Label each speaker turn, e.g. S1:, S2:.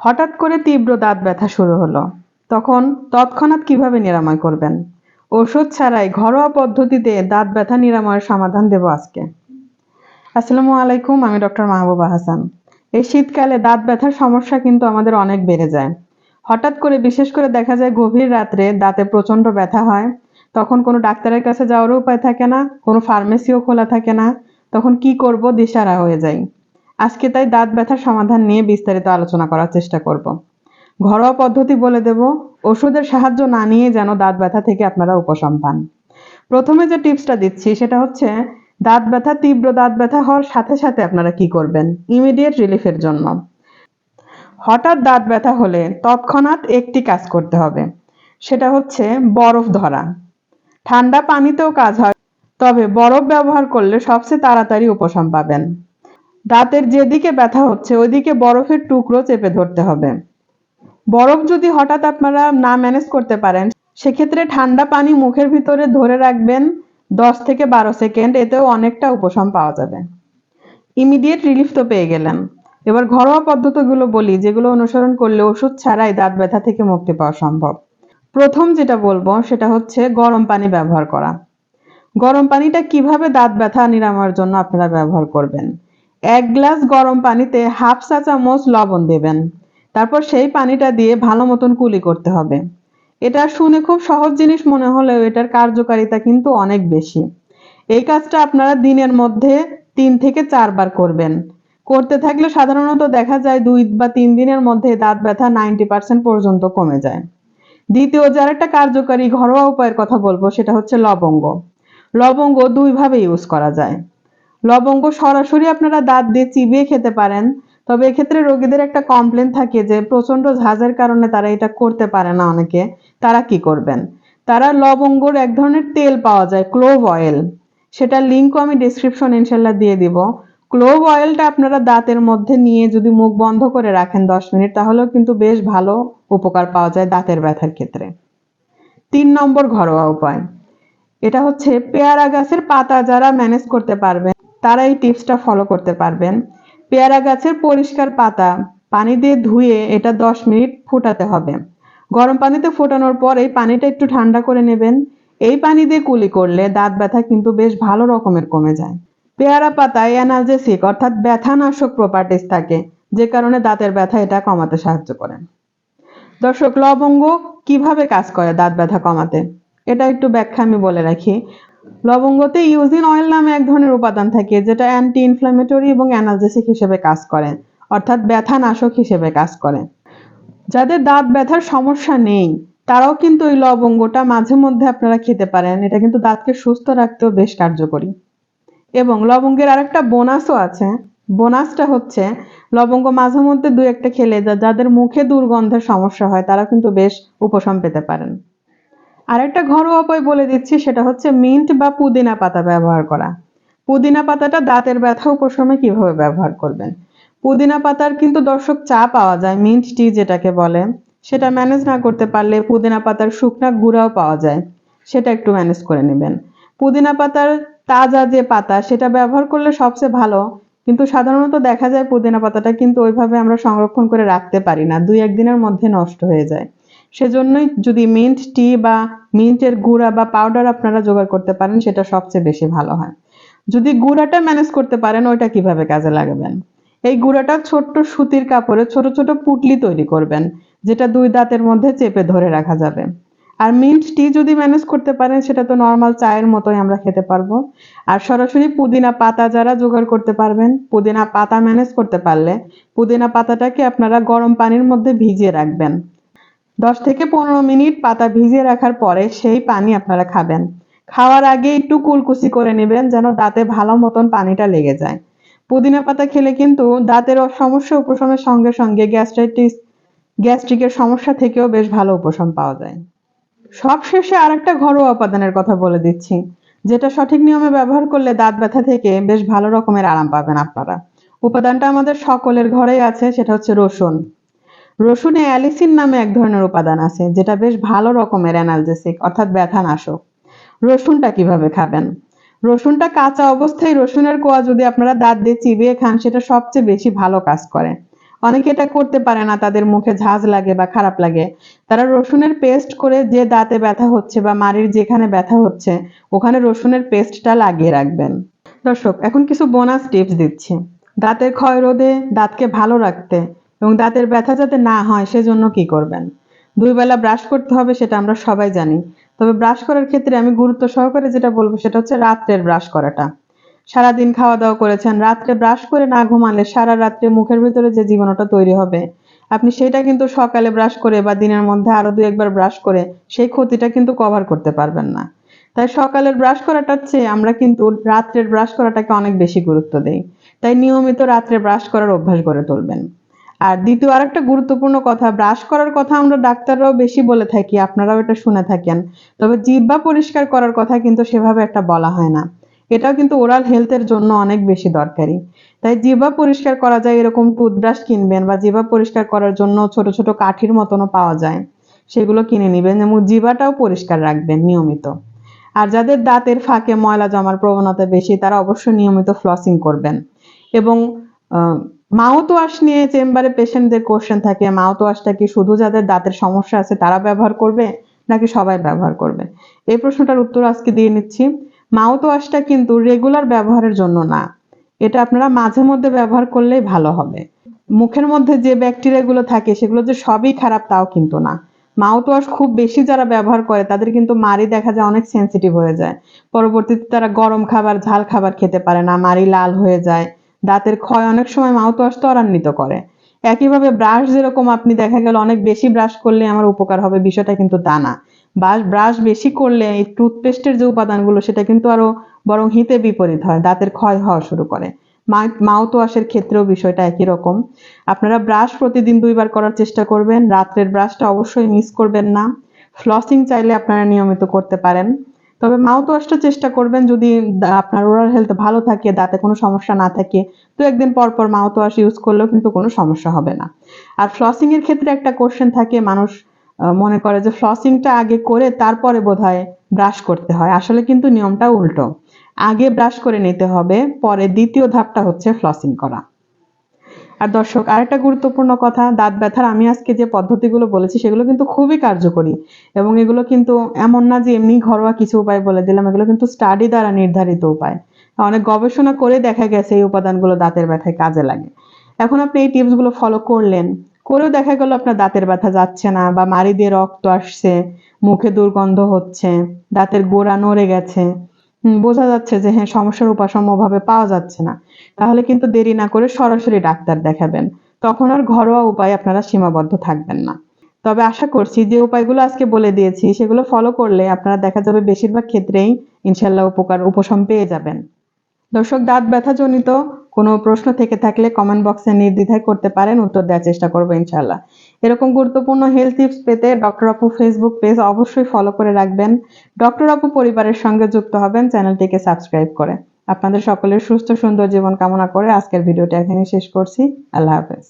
S1: হঠাৎ করে তীব্র দাঁত ব্যথা শুরু হলো। তখন তৎক্ষণাৎ কীভাবে নিরাময় করবেন? ওষুধ ছাড়াই ঘরোয়া পদ্ধতিতে দাঁত ব্যথা নিরাময়ের সমাধান দেব আজকে। আসসালামু আলাইকুম, আমি ডক্টর মাহবুবা হাসান। এই শীতকালে দাঁত ব্যথার সমস্যা কিন্তু আমাদের অনেক বেড়ে যায়। হঠাৎ করে বিশেষ করে দেখা যায় গভীর রাত্রে দাঁতে প্রচণ্ড ব্যথা হয়, তখন কোনো ডাক্তারের কাছে যাওয়ারও উপায় থাকে না, কোনো ফার্মেসিও খোলা থাকে না, তখন কি করব দিশারা হয়ে যায় আজকে তাই দাঁত ব্যথার সমাধান নিয়ে বিস্তারিত আলোচনা করার চেষ্টা করব। ঘরোয়া পদ্ধতি বলে দেব, ওষুধের সাহায্য না নিয়ে যেন দাঁত ব্যথা থেকে আপনারা উপশম পান। প্রথমে যে টিপসটা দিচ্ছি সেটা হচ্ছে, দাঁত ব্যথা, তীব্র দাঁত ব্যথা হওয়ার সাথে সাথে আপনারা কি করবেন? ইমিডিয়েট রিলিফের জন্য। হঠাৎ দাঁত ব্যথা হলে তৎক্ষণাৎ একটি কাজ করতে হবে। সেটা হচ্ছে বরফ ধরা। ঠান্ডা পানিতেও কাজ হয়, তবে বরফ ব্যবহার করলে সবচেয়ে তাড়াতাড়ি উপশম পাবেন। দাঁতের যেদিকে ব্যথা হচ্ছে, ওইদিকে বরফের টুকরো চেপে ধরতে হবে। বরফ যদি হঠাৎ আপনারা না ম্যানেজ করতে পারেন, সেক্ষেত্রে ঠান্ডা পানি মুখের ভিতরে ধরে রাখবেন দশ থেকে বারো সেকেন্ড, এতেও অনেকটা উপশম পাওয়া যাবে। ইমিডিয়েট রিলিফ তো পেয়ে গেলেন। এবার ঘরোয়া পদ্ধতিগুলো বলি, যেগুলো অনুসরণ করলে ওষুধ ছাড়াই দাঁত ব্যথা থেকে মুক্তি পাওয়া সম্ভব। প্রথম যেটা বলব, সেটা হচ্ছে গরম পানি ব্যবহার করা। গরম পানিটা কীভাবে দাঁত ব্যথা নিরাময়ের জন্য আপনারা ব্যবহার করবেন? এক গ্লাস গরম পানিতে হাফ চা চামচ লবণ দেবেন। তারপর সেই পানিটা দিয়ে ভালো মতন কুলি করতে হবে। এটা শুনে খুব সহজ জিনিস মনে হলেও এটার কার্যকারিতা কিন্তু অনেক বেশি। এই কাজটা আপনারা দিনের মধ্যে তিন থেকে চারবার করবেন। করতে থাকলে সাধারণত দেখা যায় দুই বা তিন দিনের মধ্যে দাঁত ব্যথা নাইনটি পার্সেন্ট পর্যন্ত কমে যায়। দ্বিতীয় যার একটা কার্যকারী ঘরোয়া উপায়ের কথা বলব, সেটা হচ্ছে লবঙ্গ। লবঙ্গ দুইভাবে ইউজ করা যায়। লবঙ্গ সরাসরি আপনারা দাঁত দিয়ে চিবিয়ে খেতে পারেন। তবে এক্ষেত্রে রোগীদের একটা কমপ্লেন থাকে যে প্রচণ্ড ঝাঁজের কারণে তারা এটা করতে পারে না অনেকে। তারা কি করবেন? তারা লবঙ্গর এক ধরনের তেল পাওয়া যায় ক্লোভ অয়েল সেটা লিঙ্কও আমি ডিসক্রিপশন ইনশাল্লাহ দিয়ে দিব। ক্লোভ অয়েলটা আপনারা দাঁতের মধ্যে নিয়ে যদি মুখ বন্ধ করে রাখেন দশ মিনিট, তাহলেও কিন্তু বেশ ভালো উপকার পাওয়া যায় দাঁতের ব্যথার ক্ষেত্রে। তিন নম্বর ঘরোয়া উপায়। এটা হচ্ছে পেয়ারা গাছের পাতা যারা ম্যানেজ করতে পারবেন তারা এই টিপসটা ফলো করতে পারবেন। পেয়ারা গাছের পরিষ্কার পাতা, পানি দিয়ে ধুয়ে এটা দশ মিনিট ফুটাতে হবে। গরম পানিতে ফোটানোর পর এই পানিটা একটু ঠান্ডা করে নেবেন। এই পানি দিয়ে কুলি করলে দাঁত ব্যথা কিন্তু বেশ ভালো রকমের কমে যায়। পেয়ারা পাতায় অ্যানালজেসিক অর্থাৎ ব্যথানাশক প্রপার্টিস থাকে, যে কারণে দাঁতের ব্যথা এটা কমাতে সাহায্য করে। দর্শক, লবঙ্গ কীভাবে কাজ করে দাঁত ব্যথা কমাতে? এটা একটু ব্যাখ্যা আমি বলে রাখি। লবঙ্গতে ইউজিন অয়েল নামে এক ধরনের উপাদান থাকে, যেটা অ্যান্টি ইনফ্ল্যামেটরি এবং অ্যানালজেসিক হিসেবে কাজ করে, অর্থাৎ ব্যথানাশক হিসেবে কাজ করে। যাদের দাঁত ব্যথার সমস্যা নেই, তারাও কিন্তু এই লবঙ্গটা মাঝে মধ্যে আপনারা খেতে পারেন। এটা কিন্তু দাঁতকে সুস্থ রাখতেও বেশ কার্যকরী। এবং লবঙ্গের আরেকটা বোনাসও আছে। বোনাসটা হচ্ছে, লবঙ্গ মাঝে মধ্যে দু একটা খেলে যাদের মুখে দুর্গন্ধের সমস্যা হয়, তারা কিন্তু বেশ উপশম পেতে পারেন। আরেকটা ঘরোয়া উপায় বলে দিচ্ছি, সেটা হচ্ছে মিন্ট বা পুদিনা পাতা ব্যবহার করা। পুদিনা পাতাটা দাঁতের ব্যথা উপশমে কীভাবে ব্যবহার করবেন? পুদিনা পাতার কিন্তু দর্শক চা পাওয়া যায়, মিন্ট টি যেটাকে বলে। সেটা ম্যানেজ না করতে পারলে পুদিনা পাতার শুকনা গুঁড়াও পাওয়া যায়, সেটা একটু ম্যানেজ করে নেবেন। পুদিনা পাতার তাজা যে পাতা, সেটা ব্যবহার করলে সবচেয়ে ভালো। কিন্তু সাধারণত দেখা যায় পুদিনা পাতাটা কিন্তু ওইভাবে আমরা সংরক্ষণ করে রাখতে পারি না, দুই একদিনের মধ্যে নষ্ট হয়ে যায়। সেজন্যই যদি মিন্ট টি বা মিন্টের গুঁড়া বা পাউডার আপনারা জোগাড় করতে পারেন, সেটা সবচেয়ে বেশি ভালো হয়। যদি গুঁড়াটা ম্যানেজ করতে পারেন, ওইটা কীভাবে কাজে লাগাবেন? এই গুঁড়াটা ছোট্ট সুতির কাপড়ে ছোট ছোট পুটলি তৈরি করবেন, যেটা দুই দাঁতের মধ্যে চেপে ধরে রাখা যাবে। আর মিন্ট টি যদি ম্যানেজ করতে পারেন, সেটা তো নর্মাল চায়ের মতোই আমরা খেতে পারব। আর সরাসরি পুদিনা পাতা যারা জোগাড় করতে পারবেন, পুদিনা পাতা ম্যানেজ করতে পারলে পুদিনা পাতাটাকে আপনারা গরম পানির মধ্যে ভিজিয়ে রাখবেন। দশ থেকে পনেরো মিনিট পাতা ভিজিয়ে রাখার পরে সেই পানি আপনারা খাবেন। খাওয়ার আগে একটু কুলকুচি করে নেবেন যেন দাঁতে ভালো মতন পানিটা লেগে যায়। পুদিনা পাতা খেলে কিন্তু দাঁতের সমস্যা উপশমের সঙ্গে সঙ্গে গ্যাস্ট্রাইটিস, গ্যাস্ট্রিকের সমস্যা থেকেও বেশ ভালো উপশম পাওয়া যায়। সবশেষে আরেকটা ঘরোয়া উপাদানের কথা বলে দিচ্ছি, যেটা সঠিক নিয়মে ব্যবহার করলে দাঁত ব্যথা থেকে বেশ ভালো রকমের আরাম পাবেন আপনারা। উপাদানটা আমাদের সকলের ঘরেই আছে, সেটা হচ্ছে রসুন। রসুনে অ্যালিসিন নামে এক ধরনের উপাদান আছে, যেটা বেশ ভালো রকমের অ্যানালজেসিক, অর্থাৎ ব্যথানাশক। রসুনটা কীভাবে খাবেন? রসুনটা কাঁচা অবস্থায়, রসুনের কোয়া যদি আপনারা দাঁত দিয়ে চিবিয়ে খান, সেটা সবচেয়ে বেশি ভালো কাজ করে। অনেকে এটা করতে পারে না, তাদের মুখে ঝাঁজ লাগে বা খারাপ লাগে। তারা রসুনের পেস্ট করে যে দাঁতে ব্যথা হচ্ছে বা মাড়ির যেখানে ব্যথা হচ্ছে, ওখানে রসুনের পেস্টটা লাগিয়ে রাখবেন। দর্শক, এখন কিছু বোনাস টিপস দিচ্ছি। দাঁতের ক্ষয় রোধে দাঁতকে ভালো রাখতে এবং দাঁতের ব্যথা যাতে না হয়, সেজন্য কি করবেন? দুই বেলা ব্রাশ করতে হবে, সেটা আমরা সবাই জানি। তবে ব্রাশ করার ক্ষেত্রে আমি গুরুত্ব সহকারে যেটা বলব, সেটা হচ্ছে রাত্রের ব্রাশ করাটা। সারাদিন খাওয়া দাওয়া করেছেন, রাত্রে ব্রাশ করে না ঘুমালে সারা রাত্রে মুখের ভিতরে যে জীবাণুটা তৈরি হবে, আপনি সেটা কিন্তু সকালে ব্রাশ করে বা দিনের মধ্যে আরও দু একবার ব্রাশ করে সেই ক্ষতিটা কিন্তু কভার করতে পারবেন না। তাই সকালের ব্রাশ করাটার চেয়ে আমরা কিন্তু রাত্রের ব্রাশ করাটাকে অনেক বেশি গুরুত্ব দেই। তাই নিয়মিত রাত্রে ব্রাশ করার অভ্যাস গড়ে তুলবেন। আর দ্বিতীয় আরেকটা গুরুত্বপূর্ণ কথা ব্রাশ করার কথা আমরা ডাক্তাররাও বেশি বলে থাকি, আপনারাও এটা শুনে থাকেন। তবে জিহ্বা পরিষ্কার করার কথা কিন্তু সেভাবে একটা বলা হয় না। এটাও কিন্তু ওরাল হেলথের জন্য অনেক বেশি দরকারি। তাই জিহ্বা পরিষ্কার করা যায়, এরকম টুথব্রাশ কিনবেন বা জিহ্বা পরিষ্কার করার জন্য ছোট ছোট কাঠির মতনও পাওয়া যায়। সেগুলো কিনে নেবেন এবং জিহ্বাটাও পরিষ্কার রাখবেন নিয়মিত। আর যাদের দাঁতের ফাঁকে ময়লা জমার প্রবণতা বেশি, তারা অবশ্যই নিয়মিত ফ্লসিং করবেন। এবং মাউথ ওয়াশ নিয়ে চেম্বারে পেশেন্টদের কোশ্চেন থাকে মাউথ ওয়াশটা কি শুধু যাদের দাঁতের সমস্যা আছে তারা ব্যবহার করবে নাকি সবাই ব্যবহার করবে? এই প্রশ্নটার উত্তর আজকে দিয়ে নিচ্ছি। মাউথ ওয়াশটা কিন্তু রেগুলার ব্যবহারের জন্য না। এটা আপনারা মাঝে মধ্যে ব্যবহার করলেই ভালো হবে। মুখের মধ্যে যে ব্যাকটেরিয়াগুলো থাকে সেগুলো যে সবই খারাপ তাও কিন্তু না। মাউথ ওয়াশ খুব বেশি যারা ব্যবহার করে তাদের কিন্তু মারি দেখা যায় অনেক সেন্সিটিভ হয়ে যায়। পরবর্তীতে তারা গরম খাবার, ঝাল খাবার খেতে পারে না মারি লাল হয়ে যায়। দাঁতের ক্ষয় অনেক সময় মাউথ ওয়াশ ত্বরান্বিত করে। একইভাবে ব্রাশ যেরকম আপনি দেখা গেল অনেক বেশি ব্রাশ করলে আমার উপকার হবে, বিষয়টা কিন্তু তা না। ব্রাশ ব্রাশ বেশি করলে এই টুথপেস্টের যে উপাদানগুলো, সেটা কিন্তু আরও বরং হিতে বিপরীত হয়, দাঁতের ক্ষয় হওয়া শুরু করে। মাউথ ওয়াশের ক্ষেত্রেও বিষয়টা একই রকম। আপনারা ব্রাশ প্রতিদিন দুইবার করার চেষ্টা করবেন, রাত্রের ব্রাশটা অবশ্যই মিস করবেন না। ফ্লসিং চাইলে আপনারা নিয়মিত করতে পারেন। তবে মাউথ ওয়াশটা চেষ্টা করবেন যদি আপনার ওরাল হেলথ ভালো থাকে, দাঁতে কোনো সমস্যা না থাকে তো একদিন পর পর মাউথ ওয়াশ ইউজ করলেও কিন্তু কোনো সমস্যা হবে না। আর ফ্লসিং এর ক্ষেত্রে একটা কোশ্চেন থাকে, মানুষ মনে করে যে ফ্লসিংটা আগে করে তারপরে বোধহয় ব্রাশ করতে হয়। আসলে কিন্তু নিয়মটা উল্টো। আগে ব্রাশ করে নিতে হবে, পরে দ্বিতীয় ধাপটা হচ্ছে ফ্লসিং করা। আর দর্শক, আরেকটা গুরুত্বপূর্ণ কথা, দাঁত ব্যথার, আমি আজকে যে পদ্ধতিগুলো বলেছি, সেগুলো কিন্তু খুবই কার্যকরী। এবং এগুলো কিন্তু এমন না যে এমনি ঘরোয়া কিছু উপায় বলে দিলাম, এগুলো কিন্তু স্টাডি দ্বারা নির্ধারিত উপায়। অনেক গবেষণা করে দেখা গেছে এই উপাদানগুলো দাঁতের ব্যথায় কাজে লাগে। এখন আপনি এই টিপসগুলো ফলো করলেন, করেও দেখা গেল আপনার দাঁতের ব্যথা যাচ্ছে না বা মাড়ি দিয়ে রক্ত আসছে, মুখে দুর্গন্ধ হচ্ছে, দাঁতের গোড়া নড়ে গেছে বোঝা যাচ্ছে যে হ্যাঁ সমস্যার উপাসম্যভাবে পাওয়া যাচ্ছে না। তাহলে কিন্তু দেরি না করে সরাসরি ডাক্তার দেখাবেন। তখন আর ঘরোয়া উপায় আপনারা সীমাবদ্ধ থাকবেন না। তবে আশা করছি যে উপায়গুলো আজকে বলে দিয়েছি, সেগুলো ফলো করলে আপনারা দেখা যাবে বেশিরভাগ ক্ষেত্রেই ইনশাল্লাহ উপকার, উপশম পেয়ে যাবেন। দর্শক, দাঁত ব্যথাজনিত কোনো প্রশ্ন থেকে থাকলে কমেন্ট বক্সে নির্দ্বিধায় করতে পারেন, উত্তর দেওয়ার চেষ্টা করব ইনশাল্লাহ এরকম গুরুত্বপূর্ণ হেলথ টিপস পেতে ডক্টর আপু ফেসবুক পেজ অবশ্যই ফলো করে রাখবেন। ডক্টর আপু পরিবারের সঙ্গে যুক্ত হবেন, চ্যানেলটিকে সাবস্ক্রাইব করে। আপনাদের সকলের সুস্থ সুন্দর জীবন কামনা করে আজকের ভিডিওটি এখানে শেষ করছি। আল্লাহ হাফেজ।